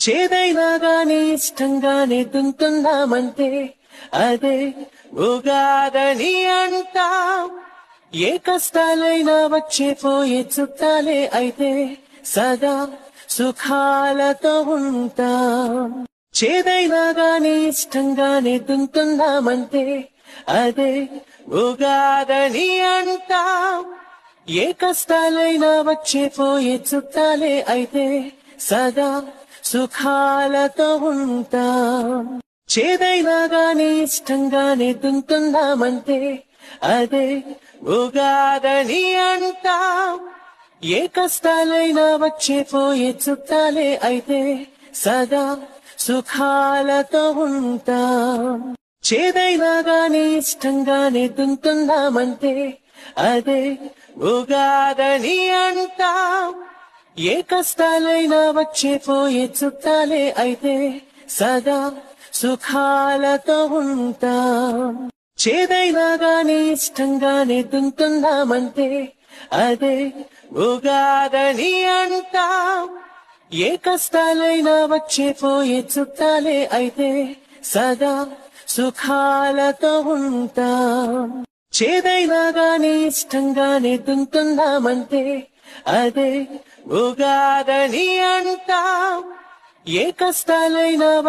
చేదైనా గాని ఇష్టంగానే తింటున్నామంటే అదే ఉగాదని అంటా. ఏ కష్టాలైనా వచ్చే పోయే చుట్టాలే అయితే సదా సుఖాలతో ఉంటాం. చేదైనా గాని ఇష్టంగానే తింటున్నామంటే అదే ఉగాదని అంటాం. ఏ కష్టాలైనా వచ్చే పోయే చుట్టాలే అయితే సదా సుఖాలతో ఉంటాం. చేదైనా గాని ఇష్టంగానే తింటున్నామంటే అదే ఉగాదని అంటాం. ఏ కష్టాలైనా వచ్చే పోయే చుట్టాలే అయితే సదా సుఖాలతో ఉంటాం. చేదైనా గాని ఇష్టంగానే తింటున్నామంటే అదే ఉగాదని అంటాం. ఏ కష్టాలైనా వచ్చే పోయే చుట్టాలే అయితే సదా సుఖాలతో ఉంటాం. చేదైనా గానీ ఇష్టంగానే తింటున్నామంటే అదే ఉగాదని అంటాం. ఏ కష్టాలైనా వచ్చే పోయే చుట్టాలే అయితే సదా సుఖాలతో ఉంటాం. చేదైనా గానీ ఇష్టంగానే తింటున్నామంటే అదే ఉగాదని అంటాం. ఏ కష్టాలైనా